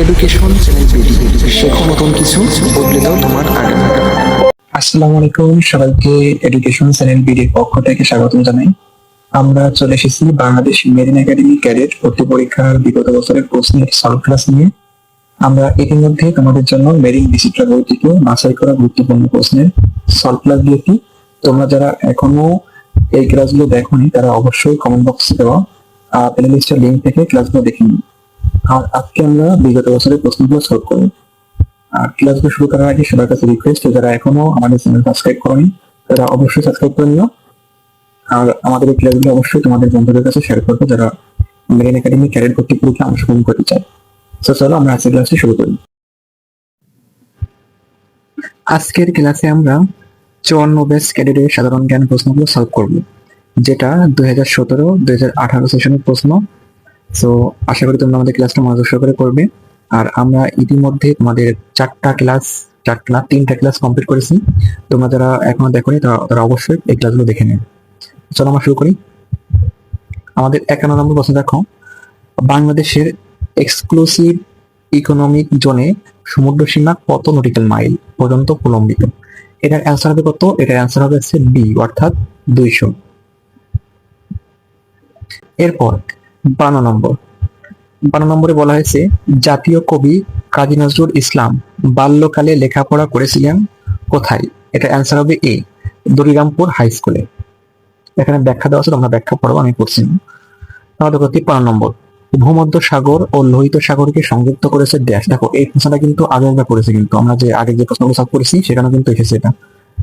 Education শেখো নতুন কিছু বদলে দাও তোমার আসসালামু আলাইকুম, সবাইকে এডুকেশন চ্যানেল পক্ষ থেকে জানাই। আমরা চলে এসেছি বাংলাদেশ মেরিন একাডেমি ক্যাডেট ভর্তি পরীক্ষার বিগত বছরের প্রশ্নের সলভ ক্লাস নিয়ে। আমরা ইতিমধ্যে তোমাদের জন্য মেরিন ডিসিপ্লিন বই থেকে বাছাই করা গুরুত্বপূর্ণ প্রশ্নের সলভ ক্লাস দিয়েছি। তোমরা যারা এখনও এই ক্লাসগুলো দেখোনি, তারা অবশ্যই কমেন্ট বক্সে দেওয়া প্লে লিস্টের লিঙ্ক থেকে ক্লাসগুলো দেখে নিন আর আজকে আমরা বিগত বছরের প্রশ্নগুলো সলভ করব। আর শুরু করার আগে সবার কাছে রিকোয়েস্ট যারা এখনও আমাদের চ্যানেল সাবস্ক্রাইব করেনি, তারা অবশ্যই সাবস্ক্রাইব করে নিও। আর আমাদের এই ক্লাসগুলো অবশ্যই তোমাদের বন্ধুদের কাছে শেয়ার করবে যারা মেরিন একাডেমি ক্যারিয়ার পরীক্ষা অংশগ্রহণ করতে চায়। চলো আমরা আজকের ক্লাসটি শুরু করি। আজকের ক্লাসে আমরা চুয়ান্ন বেস ক্যাডেটের সাধারণ জ্ঞান প্রশ্নগুলো সলভ করব, যেটা দুই হাজার সতেরো, দুই হাজার আঠারো সেশনের প্রশ্ন। সো আশা করি তোমরা আমাদের ক্লাসটা মনোযোগ সহকারে করবে আর আমরা ইতিমধ্যে তোমাদের চারটা ক্লাস চারটা না, তিনটা ক্লাস কমপ্লিট করেছি। তোমরা যারা এখনও দেখোনি, তারা অবশ্যই এই ক্লাসগুলো দেখে নেবে চলো আমরা শুরু করি। আমাদের একান্ন নম্বর প্রশ্ন দেখো। বাংলাদেশের এক্সক্লুসিভ ইকোনমিক জোনে সমুদ্র সীমা কত নটিক্যাল মাইল পর্যন্ত প্রলম্বিত? এটার অ্যান্সার হবে কত? এটার অ্যান্সার হবে হচ্ছে বি অর্থাৎ দুইশো। এরপর বান্ন নম্বর। বারো নম্বরে বলা হয়েছে, জাতীয় কবি কাজী নজরুল ইসলাম বাল্যকালে লেখাপড়া করেছিলেন কোথায়? এটা অ্যান্সার হবে এ দরিরামপুর হাই স্কুলে এখানে ব্যাখ্যা দেওয়া আছে, তোমরা ব্যাখ্যা পড়ো, আমি করছি না। তাহলে করতে পাঁচ নম্বর। ভূমধ্য সাগর ও লোহিত সাগরকে সংযুক্ত করেছে দেশ। দেখো, এই প্রশ্নটা কিন্তু আগে আমরা করেছি কিন্তু, আমরা যে আগে যে প্রশ্নগুলো সলভ করেছি সেখানে কিন্তু এসেছে এটা।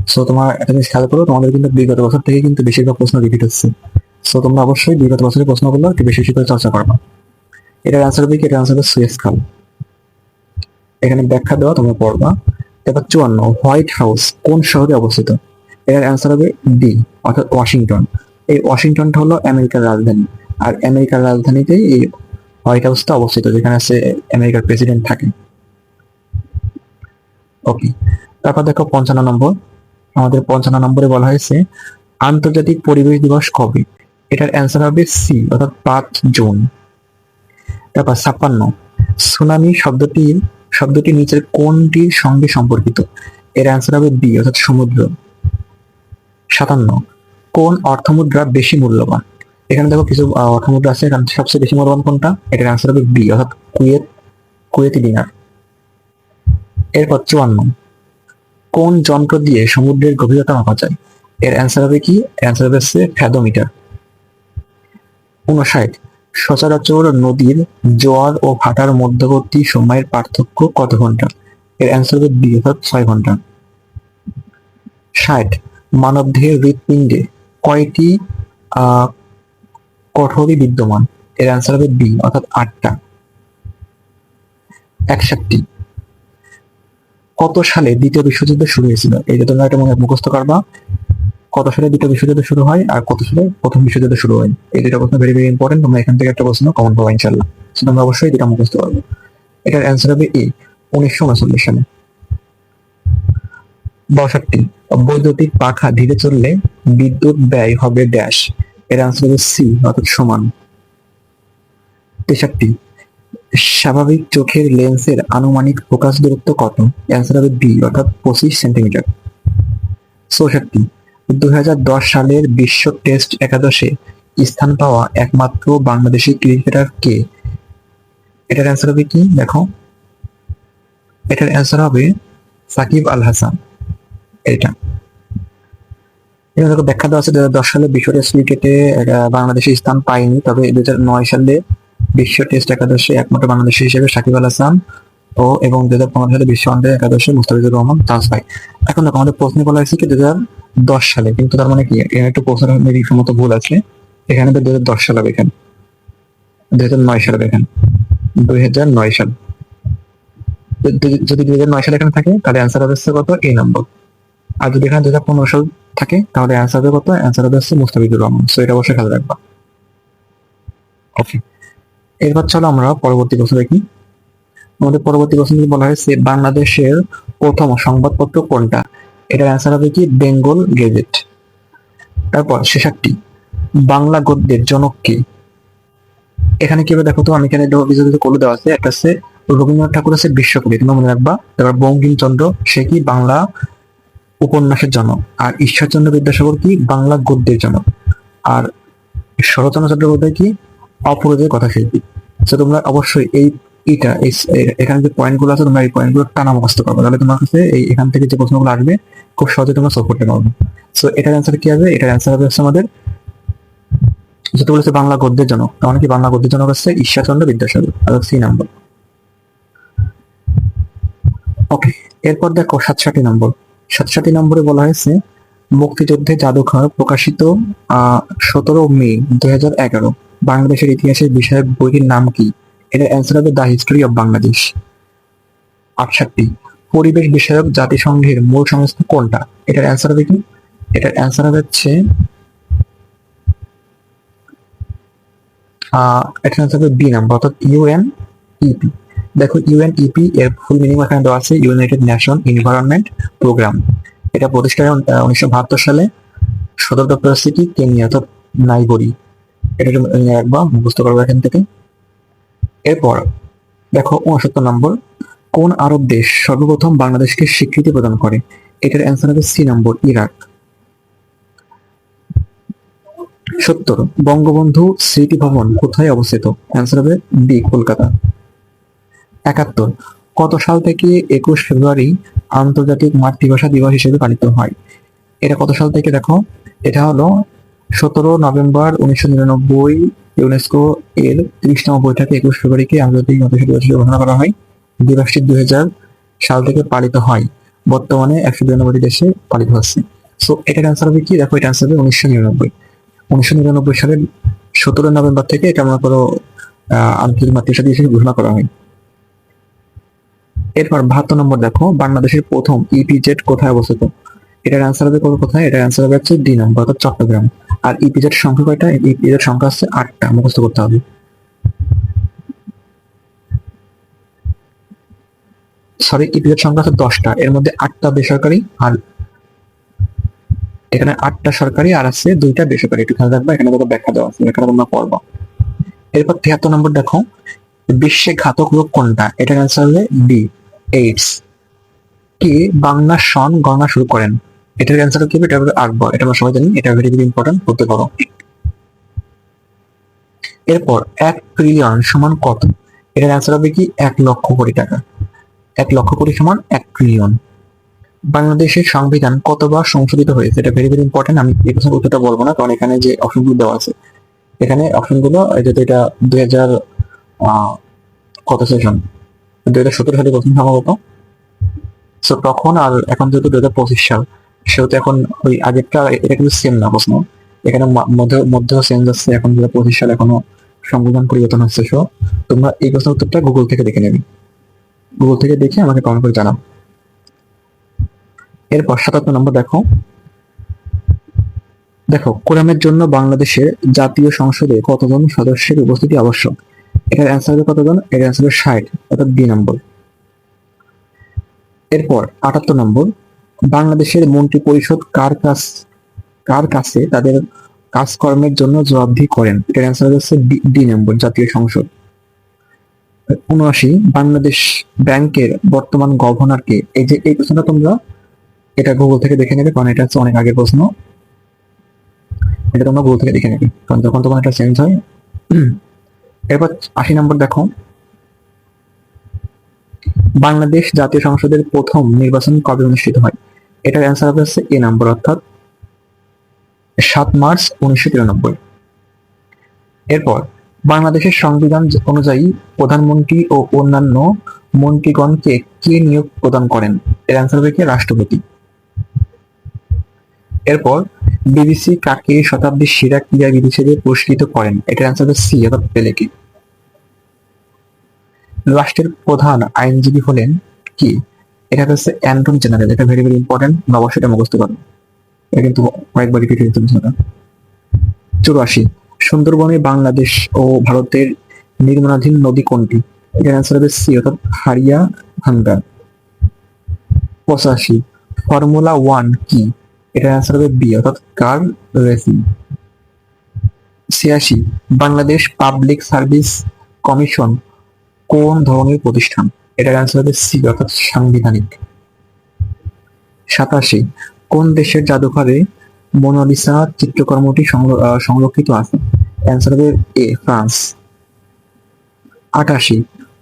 সো তোমার একটা জিনিস খেয়াল করো, তোমাদের কিন্তু বিগত বছর থেকে কিন্তু বেশিরভাগ প্রশ্ন রিপিট হচ্ছে। সো তোমরা অবশ্যই বিগত বছরের প্রশ্নগুলো একটু বেশি বেশি করে চর্চা করবা। এটার অ্যান্সার হবে কি? এটার অ্যান্সার হবে সুয়েজ খাল এখানে ব্যাখ্যা দেওয়া তোমরা পড়বা। এবার চুয়ান্ন হোয়াইট হাউস কোন শহরে অবস্থিত? এটার অ্যান্সার হবে ডি অর্থাৎ ওয়াশিংটন এই ওয়াশিংটনটা হলো আমেরিকার রাজধানী। আর আমেরিকার রাজধানীতেই এই হোয়াইট হাউসটা অবস্থিত, যেখানে আছে আমেরিকার প্রেসিডেন্ট থাকে। ওকে তারপর দেখো পঞ্চান্ন নম্বর। আমাদের পঞ্চান্ন নম্বরে বলা হয়েছে, আন্তর্জাতিক পরিবেশ দিবস কবে? এটার অ্যান্সার হবে সি অর্থাৎ পাঁচ জুন। তারপর ছাপ্পান্ন, সুনামি শব্দটির শব্দটি নিচের কোনটির সঙ্গে সম্পর্কিত? এর অ্যান্সার হবে বি অর্থাৎ সমুদ্র। সাতান্ন, কোন অর্থমুদ্রা বেশি মূল্যবান? এখানে দেখো কিছু অর্থমুদ্রা আছে, এখানে সবচেয়ে বেশি মূল্যবান কোনটা? এটার অ্যান্সার হবে বি অর্থাৎ কুয়েত, কুয়েতি ডিনার এরপর চুয়ান্ন, কোন যন্ত্র দিয়ে সমুদ্রের গভীরতা মাপা যায়? এর অ্যান্সার হবে কি? অ্যান্সার হবে ফ্যাদোমিটার। উনষাট সচরাচর নদীর জোয়ার ও ভাটার মধ্যবর্তী সময়ের পার্থক্য কত ঘণ্টা? এর অ্যান্সার হবে বি অর্থাৎ ছয় ঘণ্টা। ষাট। মানবদেহের হৃৎপিণ্ডে কয়টি আহ কঠোরী বিদ্যমান? এর অ্যান্সার হবে বি, অর্থাৎ আটটা। একষট্টি। কত সালে দ্বিতীয় বিশ্বযুদ্ধ শুরু হয়েছিল? যে তোমরা এটা মনে মুখস্থ করবা। কত সালে দ্বিতীয় বিশ্বযুদ্ধ শুরু হয় আর কত সালে প্রথম বিশ্বযুদ্ধ শুরু হয়? এই দুটো প্রশ্ন ভেরি ভেরি ইম্পর্টেন্ট তোমরা এখান থেকে একটা প্রশ্ন কমন পাবো ইনশাল্লাহ তোমরা অবশ্যই এটা মুখস্থ করবে। এটার অ্যান্সার হবে এ উনিশশো উনচল্লিশ সালে। বাষট্টি, বৈদ্যুতিক পাখা ধীরে চললে বিদ্যুৎ ব্যয় হবে ড্যাশ এর অ্যান্সার হবে সি অর্থাৎ সমান। তেষট্টি, স্বাভাবিক চোখের লেন্সের আনুমানিক ফোকাস দূরত্ব কত? অ্যান্সার হবে বি অর্থাৎ পঁচিশ সেন্টিমিটার চৌষট্টি দু হাজার দশ সালের বিশ্ব টেস্ট একাদশে স্থান পাওয়া একমাত্র বাংলাদেশি ক্রিকেটার কে? এটার অ্যান্সার হবে কি? দেখো। এটার অ্যান্সার হবে সাকিব আল হাসান। এটা এখানে ব্যাখ্যা দেওয়া আছে দু দশ সালে বিশ্ব টেস্ট ক্রিকেটে বাংলাদেশে স্থান পায়নি। তবে দু নয় সালে বিশ্ব টেস্ট একাদশে একমাত্র বাংলাদেশি হিসেবে সাকিব আল হাসান ও এবং দু হাজার পনেরো সালে বিশ্ব ওয়ানডে একাদশে মুস্তাফিজুর রহমান তাজ ভাই। এখন দেখো, আমাদের প্রশ্নে বলা হয়েছে কি দু হাজার দশ সালে, কিন্তু তার মানে কি এখানে একটু প্রশ্ন সম্মত ভুল আছে। এখানে তো দু হাজার দশ সালে এখানে দুই হাজার নয় সালে দেখেন। দুই হাজার নয় সাল। যদি দুই হাজার নয় সালে এখানে থাকে, তাহলে অ্যান্সার হবে হচ্ছে কত? এই নম্বর আর যদি এখানে দুই হাজার পনেরো সাল থাকে, তাহলে অ্যান্সার হবে কত? অ্যান্সার হবে হচ্ছে মুস্তাফিজুর রহমান। সো এটা অবশ্যই খেয়াল রাখবা। ওকে এরপর চলো আমরা পরবর্তী প্রশ্ন দেখি। আমাদের পরবর্তী প্রশ্ন বলা হয়েছে, বাংলাদেশের প্রথম সংবাদপত্র কোনটা? এটার অ্যান্সার হবে কি? বেঙ্গল গেজেট তারপর শেষাকটি বাংলা গদ্যের জনক কে? এখানে কি দেখো তো, আমি এখানে কিছু কিছু কলু দেওয়া আছে। একটা হচ্ছে রবীন্দ্রনাথ ঠাকুর, আছে বিশ্বকবি। তোমরা মনে রাখবা। তারপর বঙ্কিমচন্দ্র, সে কি? বাংলা উপন্যাসের জনক। আর ঈশ্বরচন্দ্র বিদ্যাসাগর কি? বাংলা গদ্যের জনক। আর শরৎচন্দ্র চট্টোপাধ্যায় কি? অপরাধের কথা শিল্পী তোমরা অবশ্যই এই এটা এখানে যে পয়েন্টগুলো আছে, তোমরা এই পয়েন্টগুলো টানা মুখস্থ করবে। তাহলে তোমার কাছে এই, এখান থেকে যে প্রশ্নগুলো আসবে, খুব সহজে তোমরা সলভ করতে পারবে। সো এটার অ্যান্সার কি হবে এটার অ্যান্সার হবে হচ্ছে আমাদের যেটা বলেছে বাংলা গদ্যের জনক, তার মানে কি বাংলা গদ্যের জনক হচ্ছে ঈশ্বরচন্দ্র বিদ্যাসাগর আর সি নাম্বার ওকে এরপর দেখো সাতষট্টি নম্বর সাতষট্টি নম্বরে বলা হয়েছে, মুক্তিযুদ্ধে জাদুঘর প্রকাশিত সতেরো মে দুই হাজার এগারো, বাংলাদেশের ইতিহাসের বিষয়ক বইটির নাম কি? এটার অ্যান্সার হবে দ্য হিস্টোরি অফ বাংলাদেশ। আটষট্টি, পরিবেশ বিষয়ক জাতিসংঘের মূল সংস্থা কোনটা? এটার অ্যান্সার হবে কি? এটার অ্যান্সার হচ্ছে এটার অ্যান্সার হবে বি নাম্বার, অর্থাৎ ইউএন ইপি দেখো ইউএনইপি এর ফুল মিনিং এখানে দেওয়া আছে ইউনাইটেড নেশন এনভায়রনমেন্ট প্রোগ্রাম এটা প্রতিষ্ঠা উনিশশো বাহাত্তর সালে। সদর দপ্তর কি? কেনিয়া, অর্থাৎ নাইবরি এটা একবার মুখস্থ করব এখান থেকে। এরপর দেখো উনসত্তর নম্বর, কোন আরব দেশ সর্বপ্রথম বাংলাদেশকে স্বীকৃতি প্রদান করে? এটার অ্যান্সার হবে সি নম্বর, ইরাক। সত্তর, বঙ্গবন্ধু স্মৃতি ভবন কোথায় অবস্থিত? অ্যান্সার হবে বি, কলকাতা। একাত্তর, কত সাল থেকে একুশ ফেব্রুয়ারি আন্তর্জাতিক মাতৃভাষা দিবস হিসেবে পালিত হয়? এটা কত সাল থেকে দেখো? এটা হলো সতেরো নভেম্বর উনিশশো নিরানব্বই ইউনেস্কো এর ত্রিশতম বৈঠকে একুশ ফেব্রুয়ারিকে আন্তর্জাতিক মাতৃভাষা দিবস হিসেবে ঘোষণা করা হয়। দিবসটি দুই হাজার সাল থেকে পালিত হয়। বর্তমানে একশো বিরানব্বইটি দেশে পালিত হচ্ছে। সো এটার অ্যান্সার হবে কি? দেখো, এটা অ্যান্সার হবে উনিশশো নিরানব্বই। উনিশশো নিরানব্বই সালের সতেরো নভেম্বর থেকে এটা মনে করো আন্তর্জাতিক মাতৃভাষা হিসেবে ঘোষণা করা হয়। এরপর বাহাত্তর নম্বর দেখো, বাংলাদেশের প্রথম ইপিজেড কোথায় অবস্থিত? এটার অ্যান্সার হবে কোনো কোথায়? এটার অ্যান্সার হবে হচ্ছে ডি নম্বর অর্থাৎ চট্টগ্রাম। আর ইপিজেড সংখ্যা কয়টা? ইপিজেড সংখ্যা হচ্ছে আটটা। মুখস্থ করতে হবে। সরি ইপিজেড সংখ্যা হচ্ছে দশটা। এর মধ্যে আটটা বেসরকারি আর এখানে আটটা সরকারি আর আছে দুইটা বেসরকারি। একটু খেয়াল রাখবা এখানে কত ব্যাখ্যা দেওয়া আছে, এখানে তোমরা পড়বা। এরপর তিয়াত্তর নম্বর দেখো, বিশ্বে ঘাতক রোগ কোনটা? এটার অ্যান্সার হবে ডি এইডস কে? বাংলা সন গণনা শুরু করেন। এটার অ্যান্সার কি? হবে? এটা হবে আকবর। এটা আমরা সবাই জানি, এটা ভেরি ভেরি ইম্পর্টেন্ট করতে পারো। এরপর, এক ট্রিলিয়ন সমান কত? এটার অ্যান্সার হবে কি? এক লক্ষ কোটি টাকা। এক লক্ষ কোটি সমান এক ট্রিলিয়ন বাংলাদেশের সংবিধান কতবার সংশোধিত হয়েছে? এটা ভেরি ভেরি ইম্পর্টেন্ট আমি এই প্রশ্নের উত্তরটা বলব না, কারণ এখানে যে অপশনগুলো দেওয়া আছে, এখানে অপশনগুলো যেহেতু এটা দুই হাজার কত সেশন দুই হাজার সতেরো সালে প্রথম সম্ভবত সো তখন আর এখন যেহেতু দুই হাজার পঁচিশ সাল সেহেতু এখন ওই আগেরটা, এটা কিন্তু সেম না প্রশ্ন এখানে মধ্যেও চেঞ্জ আসছে এখন দু পঁচিশ সাল এখনও সংবিধান পরিবর্তন হচ্ছে সো তোমরা এই প্রশ্নের উত্তরটা গুগল থেকে দেখে নেবে। গুগল থেকে দেখে আমাকে কমেন্ট করে জানাও। এরপর সাতাত্তর নম্বর দেখো। দেখো, কোরআনের জন্য বাংলাদেশের জাতীয় সংসদে কতজন সদস্যের উপস্থিতি আবশ্যক? এটার অ্যান্সার হবে কতজন? এর অ্যান্সার হবে ষাট, অর্থাৎ বি নম্বর। এরপর আটাত্তর নম্বর। বাংলাদেশের মন্ত্রী পরিষদ কার কাছ, কার কাছে তাদের কাজকর্মের জন্য জবাবদিহি করেন? এটার অ্যান্সার হচ্ছে ডি নম্বর, জাতীয় সংসদ। উনআশি, বাংলাদেশ ব্যাংকের বর্তমান গভর্নর কে এই যে, এই প্রশ্নটা তোমরা এটা গুগল থেকে দেখে নেবে, কারণ এটা হচ্ছে অনেক আগের প্রশ্ন। এটা তোমরা গুগল থেকে দেখে নেবে, কারণ যখন তোমার এটা চেঞ্জ হয়। এরপর আশি নম্বর দেখো। বাংলাদেশ জাতীয় সংসদের প্রথম নির্বাচন কবে অনুষ্ঠিত হয়? এটার অ্যান্সার হবে হচ্ছে এ নম্বর অর্থাৎ সাত মার্চ উনিশশো তিরানব্বই। এরপর, বাংলাদেশের সংবিধান অনুযায়ী প্রধানমন্ত্রী ও অন্যান্য মন্ত্রীগণকে কে নিয়োগ প্রদান করেন? এর অ্যান্সার হবে কি? রাষ্ট্রপতি। এরপর বিবিসি কাকে শতাব্দীর সেরা ক্রীড়াবিদ হিসেবে পুরস্কৃত করেন? এটার অ্যান্সার হবে সি অর্থাৎ পেলেকে। রাষ্ট্রের প্রধান আইনজীবী হলেন কি? এটা হচ্ছে অ্যান্টন জেনারেল এটা ভেরি ভেরি ইম্পর্টেন্ট অবশ্যই এটা মুখস্থ করো। এটা কিন্তু কয়েকবার রিপিট হয়ে হয়েছে প্রশ্নটা চুরাশি, সুন্দরবনে বাংলাদেশ ও ভারতের নির্মাণাধীন নদী কোনটি? এটার অ্যান্সার হবে সি অর্থাৎ হারিয়া ভাঙ্গা। পঁচাশি ফর্মুলা ওয়ান কি? এটার অ্যান্সার হবে বি অর্থাৎ কার রেসিং ছিয়াশি, বাংলাদেশ পাবলিক সার্ভিস কমিশন কোন ধরনের প্রতিষ্ঠান? এটার অ্যান্সার হবে সি অর্থাৎ সাংবিধানিক। সাতাশি, কোন দেশের জাদুঘরে মোনালিসা চিত্রকর্মটি সংরক্ষিত আছে? অ্যান্সার হবে এ ফ্রান্স। আটাশি,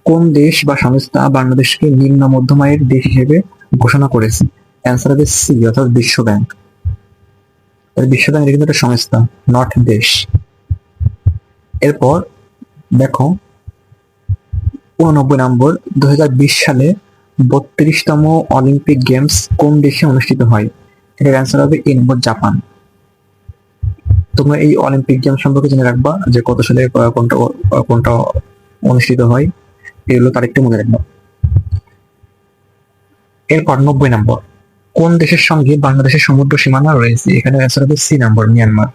কোন দেশ বা সংস্থা বাংলাদেশকে নিম্ন মধ্যম আয়ের দেশ হিসেবে ঘোষণা করেছে? অ্যান্সার হবে সি অর্থাৎ বিশ্ব ব্যাংক বিশ্ব ব্যাংক এটা কিন্তু একটা সংস্থা নট দেশ। এরপর দেখো উননব্বই নম্বর দুই হাজার বিশ সালে বত্রিশতম অলিম্পিক গেমস কোন দেশে অনুষ্ঠিত হয়? এটার অ্যান্সার হবে এ নম্বর জাপান। তোমরা এই অলিম্পিক গেমস সম্পর্কে জেনে রাখবা যে কত সালে কোনটা কোনটা অনুষ্ঠিত হয় এগুলো তারিখটা মনে রাখবা। এরপর নব্বই নম্বর, কোন দেশের সঙ্গে বাংলাদেশের সমুদ্র সীমানা রয়েছে? এখানে অ্যান্সার হবে সি নম্বর, মিয়ানমার।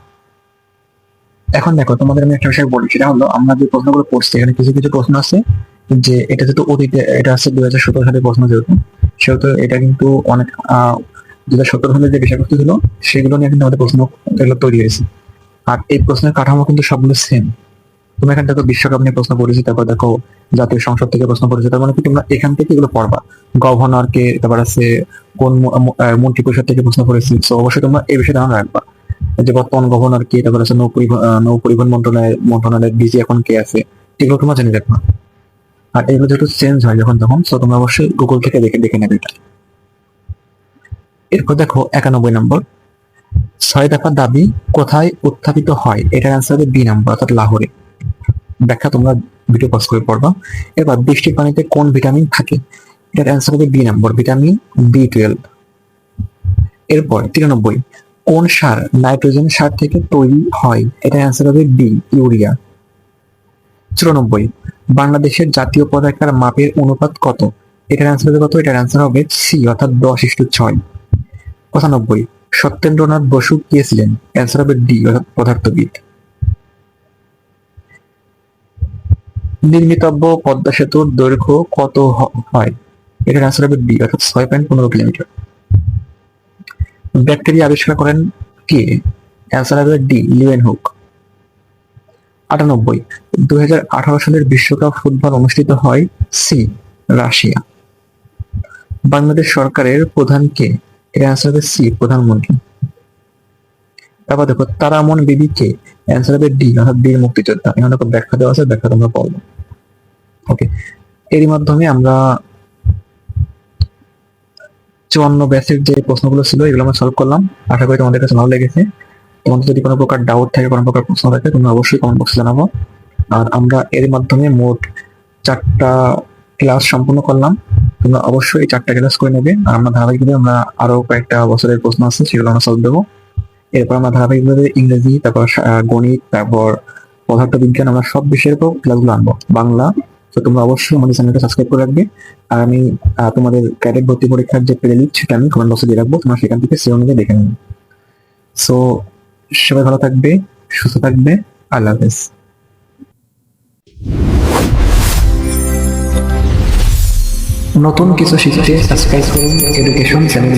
এখন দেখো, তোমাদের আমি একটা বিষয় বলি, সেটা হলো আমরা যে প্রশ্নগুলো পড়ছি এখানে কিছু কিছু প্রশ্ন আছে। যে এটা যেহেতু অতীতে এটা আছে দুই হাজার সতেরো সালের প্রশ্ন যেহেতু সেহেতু এটা কিন্তু অনেক দুই হাজার সতেরো সালের যে বিষয়বস্তু ছিল সেগুলো নিয়ে কিন্তু আমাদের প্রশ্ন এগুলো তৈরি হয়েছে। আর এই প্রশ্নের কাঠামো কিন্তু সবগুলো সেম তুমি এখান থেকে বিশ্বকাপ নিয়ে প্রশ্ন পড়েছি তারপর দেখো জাতীয় সংসদ থেকে প্রশ্ন পড়েছে তার মানে কি তোমরা এখান থেকে এগুলো পড়বা। গভর্নর কে তারপর আছে কোন মন্ত্রী পরিষদ থেকে প্রশ্ন করেছি তো অবশ্যই তোমরা এই বিষয়ে ধারণা রাখবা। যে বর্তমান গভর্নর কে তারপর আছে নৌ পরিবহন আহ, নৌ পরিবহন মন্ত্রণালয়ের মন্ত্রণালয়ের ডিজি এখন কে আছে এগুলো তোমরা জেনে রাখবা। আর এগুলো যেহেতু চেঞ্জ হয় যখন তখন তো তোমরা অবশ্যই গুগল থেকে দেখে দেখে নেবে এটা। এরপর দেখো একানব্বই নম্বর। ছয় দফা দাবি কোথায় উত্থাপিত হয়? এটার অ্যান্সার হবে বি নাম্বার অর্থাৎ লাহোরে। ব্যাখ্যা তোমরা ভিডিও পজ করে পড়বা। এবার বৃষ্টির পানিতে কোন ভিটামিন থাকে? এটার অ্যান্সার হবে B number vitamin B twelve এরপর তিরানব্বই, কোন সার নাইট্রোজেন সার থেকে তৈরি হয়? এটার অ্যান্সার হবে বি ইউরিয়া চুরানব্বই। বাংলাদেশের জাতীয় পতাকার মাপের অনুপাত কত? এটার অ্যান্সার হবে কত? এটার অ্যান্সার হবে সি অর্থাৎ দশ ইস্টু ছয়। পঁচানব্বই। সত্যেন্দ্রনাথ বসু কে ছিলেন? অ্যান্সার হবে ডি অর্থাৎ পদার্থবিদ। নির্মিতব্য পদ্মা সেতুর দৈর্ঘ্য কত হয়? এটার অ্যান্সার হবে ডি অর্থাৎ ছয় পয়েন্ট পনেরো কিলোমিটার। ব্যাকটেরিয়া আবিষ্কার করেন কে? অ্যান্সার হবে ডি লিওয়েন হুক। আটানব্বই। দুই সালের বিশ্বকাপ ফুটবল অনুষ্ঠিত হয় সি, রাশিয়া। বাংলাদেশ সরকারের প্রধান কে? এর অ্যান্সার হবে সি, প্রধানমন্ত্রী। তারপর দেখো, তারামন বিবি কে? অ্যান্সার হবে ডি, অর্থাৎ বীর মুক্তিযোদ্ধা। এখানে ব্যাখ্যা দেওয়া আছে, ব্যাখ্যা তোমরা পড়ব ওকে এরই মাধ্যমে আমরা চুয়ান্ন ব্যাচের যে প্রশ্নগুলো ছিল, এগুলো আমরা সলভ করলাম। আশা করি তোমাদের কাছে ভালো লেগেছে। তোমাদের যদি কোনো প্রকার ডাউট থাকে, কোনো প্রকার প্রশ্ন থাকে তোমরা অবশ্যই কমেন্ট বক্সে জানাব। আর আমরা এর মাধ্যমে মোট চারটা ক্লাস সম্পূর্ণ করলাম। তোমরা অবশ্যই এই চারটা ক্লাস করে নেবে। আর আমরা ধারাবাহিকভাবে আমরা আরও কয়েকটা বছরের প্রশ্ন আছে, সেগুলো আমরা সলভ দেবো। এরপর আমরা ধারাবাহিকভাবে ইংরেজি, তারপর গণিত, তারপর পদার্থ বিজ্ঞান আমরা সব বিষয়ের উপর ক্লাসগুলো আনব। বাংলা, তো তোমরা অবশ্যই আমাদের চ্যানেলটা সাবস্ক্রাইব করে রাখবে। আর আমি তোমাদের ক্যাডেট ভর্তি পরীক্ষার যে প্লে লিস্ট সেটা আমি কমেন্ট বক্সে দিয়ে রাখব। তোমরা সেখান থেকে সে অনুযায়ী দেখে নেবে। সো সবাই ভালো থাকবে সুস্থ থাকবে আল্লাহ হাফেজ। নতুন কিছু শিখতে সাবস্ক্রাইব করুন এডুকেশন চ্যানেল